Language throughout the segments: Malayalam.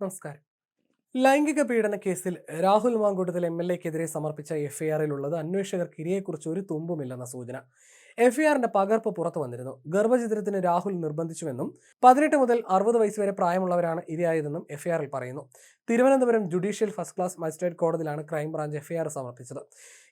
നമസ്കാരം. ലൈംഗിക പീഡന കേസിൽ രാഹുൽ മാങ്കൂട്ടത്തിൽ എം എൽ എക്കെതിരെ സമർപ്പിച്ച എഫ്ഐആറിലുള്ളത് അന്വേഷകർക്ക് ഇരയെക്കുറിച്ച് ഒരു തുമ്പുമില്ലെന്ന സൂചന. എഫ്ഐആറിന്റെ പകർപ്പ് പുറത്തു വന്നിരുന്നു. ഗർഭചിത്രത്തിന് രാഹുൽ നിർബന്ധിച്ചുവെന്നും പതിനെട്ട് മുതൽ അറുപത് വയസ്സ് വരെ പ്രായമുള്ളവരാണ് ഇരയായതെന്നും എഫ് എഫ്ഐആറിൽ പറയുന്നു. Thiruvananthapuram judicial first class magistrate കോടതിയിലാണ് ക്രൈംബ്രാഞ്ച് എഫ് എഫ്ഐആർ സമർപ്പിച്ചത്.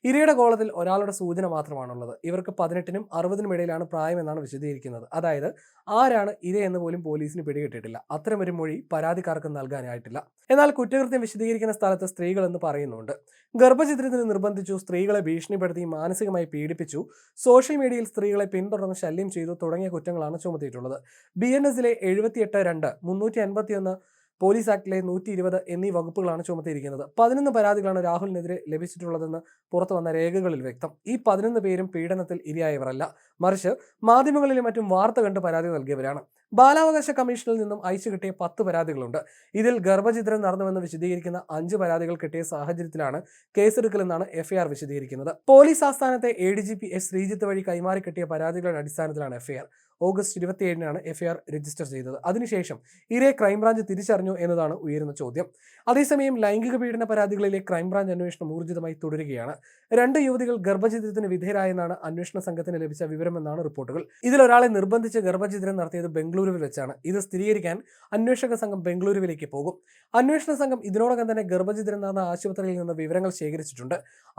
ഇരയുടെ കോളത്തിൽ ഒരാളുടെ സൂചന മാത്രമാണുള്ളത്. ഇവർക്ക് പതിനെട്ടിനും അറുപതിനും ഇടയിലാണ് പ്രായമെന്നാണ് വിശദീകരിക്കുന്നത്. അതായത് ആരാണ് ഇരയെന്ന് പോലും പോലീസിന് പിടികിട്ടിട്ടില്ല അത്തരമൊരു മൊഴി പരാതിക്കാർക്ക് നൽകാനായിട്ടില്ല. എന്നാൽ കുറ്റകൃത്യം വിശദീകരിക്കുന്ന സ്ഥലത്ത് സ്ത്രീകൾ എന്ന് പറയുന്നുണ്ട്. ഗർഭചിത്രത്തിന് നിർബന്ധിച്ചു സ്ത്രീകളെ ഭീഷണിപ്പെടുത്തി മാനസികമായി പീഡിപ്പിച്ചു സോഷ്യൽ മീഡിയയിൽ സ്ത്രീകളെ പിന്തുടർന്ന് ശല്യം ചെയ്തു തുടങ്ങിയ കുറ്റങ്ങളാണ് ചുമത്തിയിട്ടുള്ളത്. ബി എൻ എസിലെ എഴുപത്തിയെട്ട് രണ്ട് മുന്നൂറ്റി അൻപത്തിയൊന്ന് പോലീസ് ആക്ടിലെ നൂറ്റി ഇരുപത് എന്നീ വകുപ്പുകളാണ് ചുമത്തിയിരിക്കുന്നത്. പതിനൊന്ന് പരാതികളാണ് രാഹുലിനെതിരെ ലഭിച്ചിട്ടുള്ളതെന്ന് പുറത്തു വന്ന രേഖകളിൽ വ്യക്തം. ഈ പതിനൊന്ന് പേരും പീഡനത്തിൽ ഇരയായവരല്ല. മറിച്ച് മാധ്യമങ്ങളിലും മറ്റും വാർത്ത കണ്ട് പരാതി നൽകിയവരാണ്. ബാലാവകാശ കമ്മീഷനിൽ നിന്നും അയച്ചു കിട്ടിയ പത്ത് പരാതികളുണ്ട്. ഇതിൽ ഗർഭചിത്രം നടന്നുവെന്ന് വിശദീകരിക്കുന്ന അഞ്ച് പരാതികൾ കിട്ടിയ സാഹചര്യത്തിലാണ് കേസെടുക്കലെന്നാണ് എഫ്ഐആർ വിശദീകരിക്കുന്നത്. Police ആസ്ഥാനത്തെ A D G P S Sreejith വഴി കൈമാറി കിട്ടിയ പരാതികളുടെ അടിസ്ഥാനത്തിലാണ് എഫ്ഐആർ. ഓഗസ്റ്റ് ഇരുപത്തിയേഴിനാണ് എഫ്ഐആർ രജിസ്റ്റർ ചെയ്തത്. അതിനുശേഷം ഇരയെ ക്രൈംബ്രാഞ്ച് തിരിച്ചറിഞ്ഞു എന്നതാണ് ഉയരുന്ന ചോദ്യം. അതേസമയം ലൈംഗിക പീഡന പരാതികളിലെ ക്രൈംബ്രാഞ്ച് അന്വേഷണം ഊർജിതമായി തുടരുകയാണ്. രണ്ട് യുവതികൾ ഗർഭചിത്രത്തിന് വിധേയരായെന്നാണ് അന്വേഷണ സംഘത്തിന് ലഭിച്ച വിവരമെന്നാണ് റിപ്പോർട്ടുകൾ. ഇതിലൊരാളെ നിർബന്ധിച്ച് ഗർഭചിത്രം നടത്തിയത് ബംഗളൂരുവിൽ വെച്ചാണ്. ഇത് സ്ഥിരീകരിക്കാൻ അന്വേഷക സംഘം ബംഗളൂരുവിലേക്ക് പോകും. അന്വേഷണ സംഘം ഇതിനോടകം തന്നെ ഗർഭചിത്രം നടന്ന ആശുപത്രിയിൽ നിന്ന് വിവരങ്ങൾ ശേഖരിച്ചിട്ടുണ്ട്.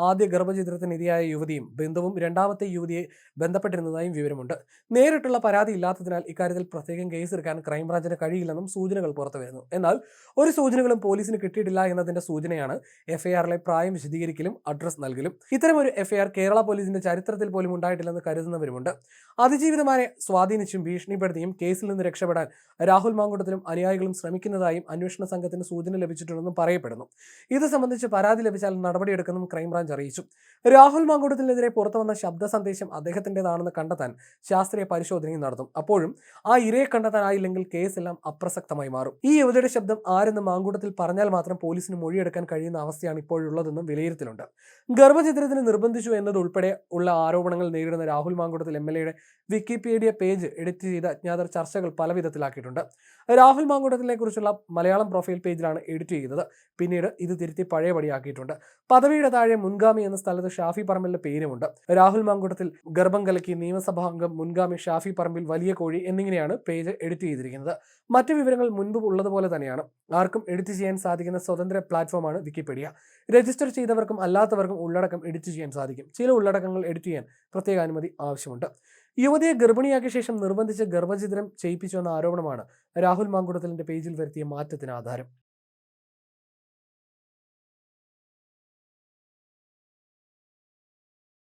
ആദ്യ ഗർഭചിത്രത്തിന് ഇരയായ യുവതിയും ബന്ധുവും രണ്ടാമത്തെ യുവതിയെ ബന്ധപ്പെട്ടിരുന്നതായും വിവരമുണ്ട്. നേരിട്ടുള്ള പരാതി ഇല്ലാത്തതിനാൽ ഇക്കാര്യത്തിൽ പ്രത്യേകം കേസെടുക്കാൻ ക്രൈംബ്രാഞ്ചിന് കഴിയില്ലെന്നും സൂചനകൾ പുറത്തുവരുന്നു. എന്നാൽ ഒരു സൂചനകളും പോലീസിന് കിട്ടിയിട്ടില്ല എന്നതിന്റെ സൂചനയാണ് എഫ്ഐആറിലെ പ്രായം വിശദീകരിക്കലും അഡ്രസ് നൽകലും. ഇത്തരമൊരു എഫ്ഐആർ കേരള പോലീസിന്റെ ചരിത്രത്തിൽ പോലും ഉണ്ടായിട്ടില്ലെന്ന് കരുതുന്നവരുമുണ്ട്. അതിജീവിതമാരെ സ്വാധീനിച്ചും ഭീഷണിപ്പെടുത്തിയും കേസിൽ നിന്ന് രക്ഷപ്പെടാൻ രാഹുൽ മാങ്കുടത്തിലും അനുയായികളും ശ്രമിക്കുന്നതായും അന്വേഷണ സംഘത്തിന് സൂചന ലഭിച്ചിട്ടുണ്ടെന്നും പറയപ്പെടുന്നു. ഇത് സംബന്ധിച്ച് പരാതി ലഭിച്ചാൽ നടപടിയെടുക്കുമെന്നും ക്രൈംബ്രാഞ്ച് അറിയിച്ചു. രാഹുൽ മാങ്കുട്ടത്തിനെതിരെ പുറത്തുവന്ന ശബ്ദ സന്ദേശം അദ്ദേഹത്തിന്റെതാണെന്ന് കണ്ടെത്താൻ ശാസ്ത്രീയ പരിശോധനയും നടത്തും. അപ്പോഴും ആ ഇരയെ കണ്ടെത്താനായില്ലെങ്കിൽ കേസെല്ലാം അപ്രസക്തമായി മാറും. ഈ യുവതിയുടെ ശബ്ദം ആരെന്ന് മാങ്കൂട്ടത്തിൽ പറഞ്ഞാൽ മാത്രം പോലീസിന് മൊഴിയെടുക്കാൻ കഴിയുന്ന അവസ്ഥയാണ് ഇപ്പോഴുള്ളതെന്നും വിലയിരുത്തലുണ്ട്. ഗർഭചിത്രത്തിന് നിർബന്ധിച്ചു എന്നതുൾപ്പെടെ ഉള്ള ആരോപണങ്ങൾ നേരിടുന്ന രാഹുൽ മാങ്കൂട്ടത്തിൽ എം എൽ എയുടെ വിക്കിപീഡിയ പേജ് എഡിറ്റ് ചെയ്ത അജ്ഞാതർ ചർച്ചകൾ പല വിധത്തിലാക്കിയിട്ടുണ്ട് രാഹുൽ മാങ്കൂട്ടത്തിനെ കുറിച്ചുള്ള മലയാളം പ്രൊഫൈൽ പേജിലാണ് എഡിറ്റ് ചെയ്തത് പിന്നീട് ഇത് തിരുത്തി പഴയപടിയാക്കിയിട്ടുണ്ട് പദവിയുടെ താഴെ മുൻഗാമി എന്ന സ്ഥലത്ത് ഷാഫി പറമ്പിലിന്റെ പേരുമുണ്ട്. രാഹുൽ മാങ്കൂട്ടത്തിൽ ഗർഭം കലക്കി നിയമസഭാ അംഗം മുൻഗാമി ഷാഫി പറമ്പിൽ വലിയ കോഴി എന്നിങ്ങനെയാണ് പേജ് എഡിറ്റ് ചെയ്തിരിക്കുന്നത്. മറ്റ് വിവരങ്ങൾ മുൻപ് ഉള്ളതുപോലെ തന്നെയാണ്. ആർക്കും എഡിറ്റ് ചെയ്യാൻ സാധിക്കുന്ന സ്വതന്ത്ര പ്ലാറ്റ്ഫോമാണ് വിക്കിപീഡിയ രജിസ്റ്റർ ചെയ്തവർക്കും അല്ലാത്തവർക്കും ഉള്ളടക്കം എഡിറ്റ് ചെയ്യാൻ സാധിക്കും. ചില ഉള്ളടക്കങ്ങൾ എഡിറ്റ് ചെയ്യാൻ പ്രത്യേക അനുമതി ആവശ്യമുണ്ട്. യുവതിയെ ഗർഭിണിയാക്കിയ ശേഷം നിർബന്ധിച്ച് ഗർഭചിത്രം ചെയ്യിപ്പിച്ചു എന്ന ആരോപണമാണ് രാഹുൽ മാങ്കുടത്തലിന്റെ പേജിൽ വരുത്തിയ മാറ്റത്തിന് ആധാരം.